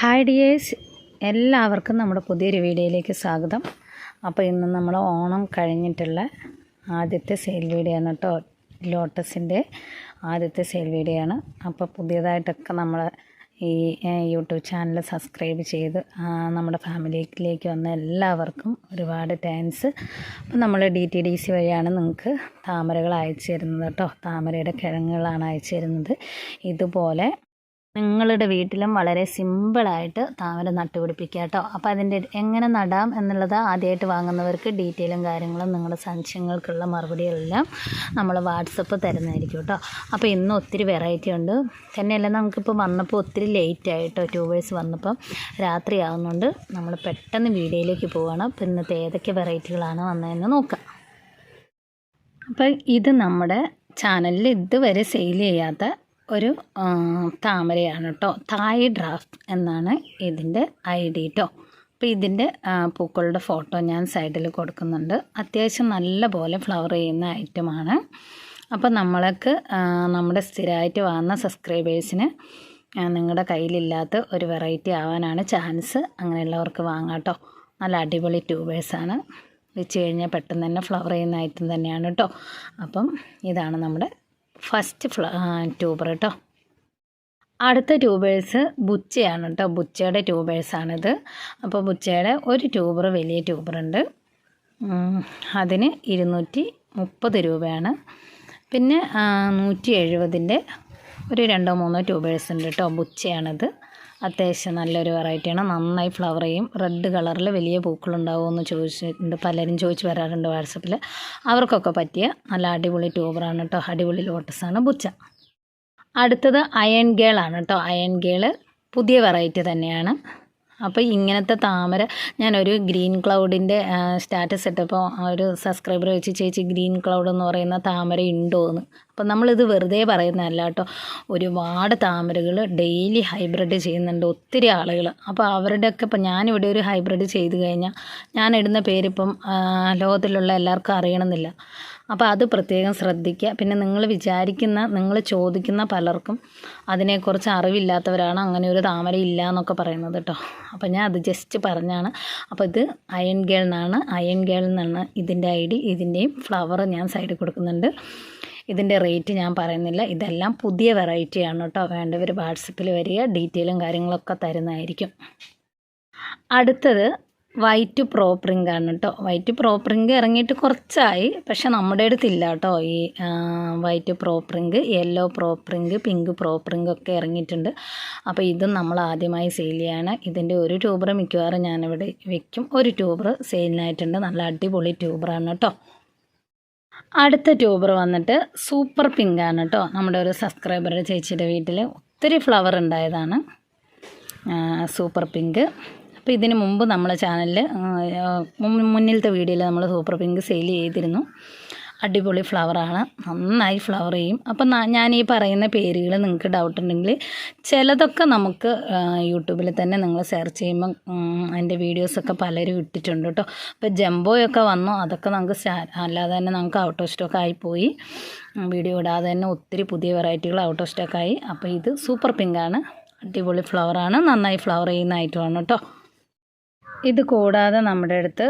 Hi dears എല്ലാവർക്കും നമ്മുടെ പുതിയൊരു വീഡിയോയിലേക്ക് സ്വാഗതം. അപ്പോൾ ഇന്ന് നമ്മൾ ഓണം കഴിഞ്ഞിട്ടുള്ള ആദ്യത്തെ സെയിൽ വീഡിയോ ആണ് കേട്ടോ. ലോട്ടസിന്റെ ആദ്യത്തെ സെയിൽ വീഡിയോ ആണ്. അപ്പോൾ പുതിയതായിട്ടൊക്കെ നമ്മൾ ഈ യൂട്യൂബ് ചാനൽ സബ്സ്ക്രൈബ് ചെയ്ത് നമ്മുടെ ഫാമിലിയിലേക്ക് വന്ന എല്ലാവർക്കും ഒരുപാട് താങ്ക്സ് അപ്പോൾ നമ്മൾ ഡി ടി ഡി സി വഴിയാണ് നിങ്ങൾക്ക് താമരകൾ അയച്ചു തരുന്നത് കേട്ടോ. താമരയുടെ കിഴങ്ങുകളാണ് അയച്ചു തരുന്നത്. ഇതുപോലെ നിങ്ങളുടെ വീട്ടിലും വളരെ സിമ്പിളായിട്ട് താമര നട്ടുപിടിപ്പിക്കുക കേട്ടോ. അപ്പോൾ അതിന്റെ എങ്ങനെ നടാം എന്നുള്ളത് ആദ്യമായിട്ട് വാങ്ങുന്നവർക്ക് ഡീറ്റെയിലും കാര്യങ്ങളും നിങ്ങളുടെ സംശയങ്ങൾക്കുള്ള മറുപടികളെല്ലാം നമ്മൾ വാട്സപ്പ് തരുന്നതായിരിക്കും കേട്ടോ. അപ്പോൾ ഇന്ന് ഒത്തിരി വെറൈറ്റി ഉണ്ട്. തന്നെയല്ല നമുക്കിപ്പോൾ വന്നപ്പോൾ ഒത്തിരി ലേറ്റ് ആയിട്ടോ ട്യൂബേഴ്സ് വന്നപ്പം രാത്രി ആവുന്നുണ്ട്. നമ്മൾ പെട്ടെന്ന് വീഡിയോയിലേക്ക് പോവുകയാണ് അപ്പോൾ ഇന്നത്തെ ഏതൊക്കെ വെറൈറ്റികളാണ് വന്നതെന്ന് നോക്കാം. അപ്പോൾ ഇത് നമ്മുടെ ചാനലിൽ ഇതുവരെ സെയിൽ ചെയ്യാത്ത ഒരു താമരയാണ് കേട്ടോ തായ് ഡ്രാഫ്റ്റ് എന്നാണ് ഇതിന്റെ ഐ ഡി കേട്ടോ അപ്പോൾ ഇതിന്റെ പൂക്കളുടെ ഫോട്ടോ ഞാൻ സൈഡിൽ കൊടുക്കുന്നുണ്ട്. അത്യാവശ്യം നല്ല പോലെ ഫ്ലവർ ചെയ്യുന്ന ഐറ്റമാണ്. അപ്പോൾ നമ്മൾക്ക് നമ്മുടെ സ്ഥിരമായിട്ട് വാങ്ങുന്ന സബ്സ്ക്രൈബേഴ്സിന് നിങ്ങളുടെ കയ്യിലില്ലാത്ത ഒരു വെറൈറ്റി ആവാനാണ് ചാൻസ്. അങ്ങനെയുള്ളവർക്ക് വാങ്ങാം കേട്ടോ നല്ല അടിപൊളി ട്യൂബേഴ്സാണ്. വെച്ച് കഴിഞ്ഞാൽ പെട്ടെന്ന് തന്നെ ഫ്ലവർ ചെയ്യുന്ന ഐറ്റം തന്നെയാണ് കേട്ടോ അപ്പം ഇതാണ് നമ്മുടെ ഫസ്റ്റ് ഫ്ല ട്യൂബർ കേട്ടോ അടുത്ത ട്യൂബേഴ്സ് ബുച്ചയാണ് കേട്ടോ ബുച്ചയുടെ ട്യൂബേഴ്സാണിത്. അപ്പോൾ ബുച്ചയുടെ ഒരു ട്യൂബർ വലിയ ട്യൂബറുണ്ട് അതിന് ഇരുന്നൂറ്റി മുപ്പത് രൂപയാണ്. പിന്നെ നൂറ്റി എഴുപതിന്റെ ഒരു രണ്ടോ മൂന്നോ ട്യൂബേഴ്സ് ഉണ്ട് കേട്ടോ ബുച്ചയാണിത്. അത്യാവശ്യം നല്ലൊരു വെറൈറ്റിയാണ്. നന്നായി ഫ്ലവർ ചെയ്യും. റെഡ് കളറിൽ വലിയ പൂക്കളുണ്ടാവുമെന്ന് ചോദിച്ചിട്ടുണ്ട്. പലരും ചോദിച്ച് വരാറുണ്ട് വാട്സപ്പിൽ അവർക്കൊക്കെ പറ്റിയ നല്ല അടിപൊളി ട്യൂബറാണ് കേട്ടോ അടിപൊളി ലോട്ടസാണ് ബുച്ച. അടുത്തത് അയൺ ഗേളാണ് കേട്ടോ അയൺ ഗേൾ പുതിയ വെറൈറ്റി തന്നെയാണ്. അപ്പോൾ ഇങ്ങനത്തെ താമര ഞാനൊരു ഗ്രീൻ ക്ലൗഡിന്റെ സ്റ്റാറ്റസ് ഇട്ടപ്പോൾ ഒരു സബ്സ്ക്രൈബർ വെച്ച് ചേച്ചി ഗ്രീൻ ക്ലൗഡ് എന്ന് പറയുന്ന താമര ഉണ്ടോ എന്ന് അപ്പോൾ നമ്മളിത് വെറുതെ പറയുന്നതല്ല കേട്ടോ. ഒരുപാട് താമരകൾ ഡെയിലി ഹൈബ്രിഡ് ചെയ്യുന്നുണ്ട് ഒത്തിരി ആളുകൾ. അപ്പോൾ അവരുടെയൊക്കെ ഇപ്പം ഞാനിവിടെ ഒരു ഹൈബ്രിഡ് ചെയ്ത് കഴിഞ്ഞാൽ ഞാൻ ഇടുന്ന പേരിപ്പം ലോകത്തിലുള്ള എല്ലാവർക്കും അറിയണമെന്നില്ല. അപ്പോൾ അത് പ്രത്യേകം ശ്രദ്ധിക്കുക. പിന്നെ നിങ്ങൾ വിചാരിക്കുന്ന നിങ്ങൾ ചോദിക്കുന്ന പലർക്കും അതിനെക്കുറിച്ച് അറിവില്ലാത്തവരാണ് അങ്ങനെ ഒരു താമര ഇല്ല എന്നൊക്കെ പറയുന്നത് കേട്ടോ. അപ്പോൾ ഞാൻ അത് ജസ്റ്റ് പറഞ്ഞാണ്. അപ്പോൾ ഇത് അയൺ ഗേൾ എന്നാണ്. അയൺ ഗേൾ എന്നാണ് ഇതിന്റെ ഐ ഡി. ഇതിന്റെയും ഫ്ലവർ ഞാൻ സൈഡിൽ കൊടുക്കുന്നുണ്ട്. ഇതിന്റെ റേറ്റ് ഞാൻ പറയുന്നില്ല. ഇതെല്ലാം പുതിയ വെറൈറ്റിയാണ് കേട്ടോ. വേണ്ടവർ വാട്സപ്പിൽ വരിക ഡീറ്റെയിലും കാര്യങ്ങളൊക്കെ തരുന്നതായിരിക്കും. അടുത്തത് വൈറ്റ് പ്രോപ്രിങ്ക് ആണ് കേട്ടോ. വൈറ്റ് പ്രോപ്രിങ്ക് ഇറങ്ങിയിട്ട് കുറച്ചായി. പക്ഷെ നമ്മുടെ അടുത്തില്ല കേട്ടോ. ഈ വൈറ്റ് പ്രോപ്രിങ്ക് യെല്ലോ പ്രോപ്രിങ്ക് പിങ്ക് പ്രോപ്രിങ്ക് ഒക്കെ ഇറങ്ങിയിട്ടുണ്ട്. അപ്പോൾ ഇതും നമ്മൾ ആദ്യമായി സെയിൽ ചെയ്യാണ്. ഇതിന്റെ ഒരു ട്യൂബർ മിക്കവാറും ഞാനിവിടെ വെക്കും. ഒരു ട്യൂബർ സെയിലിനായിട്ടുണ്ട് നല്ല അടിപൊളി ട്യൂബറാണ് കേട്ടോ. അടുത്ത ട്യൂബർ വന്നിട്ട് സൂപ്പർ പിങ്ക് ആണ് കേട്ടോ നമ്മുടെ ഒരു സബ്സ്ക്രൈബറുടെ ചേച്ചിയുടെ വീട്ടിൽ ഒത്തിരി ഫ്ലവർ ഉണ്ടായതാണ്. സൂപ്പർ പിങ്ക് അപ്പോൾ ഇതിന് മുമ്പ് നമ്മളെ ചാനലിൽ മുന്നിലത്തെ വീഡിയോയിൽ നമ്മൾ സൂപ്പർ പിങ്ക് സെയിൽ ചെയ്തിരുന്നു. അടിപൊളി ഫ്ലവറാണ്. നന്നായി ഫ്ലവർ ചെയ്യും. അപ്പം ഞാൻ ഈ പറയുന്ന പേരുകൾ നിങ്ങൾക്ക് ഡൗട്ട് ഉണ്ടെങ്കിൽ ചിലതൊക്കെ നമുക്ക് യൂട്യൂബിൽ തന്നെ നിങ്ങൾ സെർച്ച് ചെയ്യുമ്പം അതിന്റെ വീഡിയോസൊക്കെ പലരും ഇട്ടിട്ടുണ്ട് കേട്ടോ. അപ്പോൾ ജംബോയൊക്കെ വന്നു. അതൊക്കെ നമുക്ക് അല്ലാതെ തന്നെ നമുക്ക് ഔട്ട് ഓഫ് സ്റ്റോക്ക് ആയിപ്പോയി വീഡിയോ ഇടാതെ തന്നെ ഒത്തിരി പുതിയ വെറൈറ്റികൾ ഔട്ട് ഓഫ് സ്റ്റോക്കായി അപ്പോൾ ഇത് സൂപ്പർ പിങ്കാണ് അടിപൊളി ഫ്ലവറാണ് നന്നായി ഫ്ലവർ ചെയ്യുന്ന ഐറ്റമാണ് കേട്ടോ. ഇത് കൂടാതെ നമ്മുടെ അടുത്ത്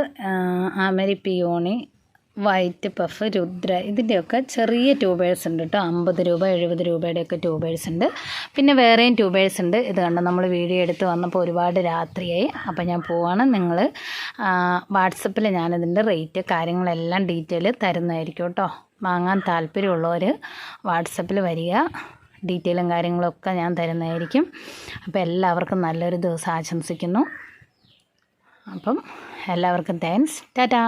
ആമരി പിയോണി വൈറ്റ് പഫ് രുദ്ര ഇതിന്റെയൊക്കെ ചെറിയ ട്യൂബേഴ്സ് ഉണ്ട് കേട്ടോ അമ്പത് രൂപ എഴുപത് രൂപയുടെയൊക്കെ ട്യൂബേഴ്സ് ഉണ്ട്. പിന്നെ വേറെയും ട്യൂബേഴ്സ് ഉണ്ട്. ഇത് കണ്ട് നമ്മൾ വീഡിയോ എടുത്ത് വന്നപ്പോൾ ഒരുപാട് രാത്രിയായി. അപ്പോൾ ഞാൻ പോവാണ്. നിങ്ങൾ വാട്സപ്പിൽ ഞാനിതിന്റെ റേറ്റ് കാര്യങ്ങളെല്ലാം ഡീറ്റെയിൽ തരുന്നതായിരിക്കും കേട്ടോ വാങ്ങാൻ താല്പര്യമുള്ളവർ വാട്സപ്പിൽ വരിക. ഡീറ്റെയിലും കാര്യങ്ങളൊക്കെ ഞാൻ തരുന്നതായിരിക്കും. അപ്പോൾ എല്ലാവർക്കും നല്ലൊരു ദിവസം ആശംസിക്കുന്നു. അപ്പം എല്ലാവർക്കും താങ്ക്സ് ടാറ്റാ.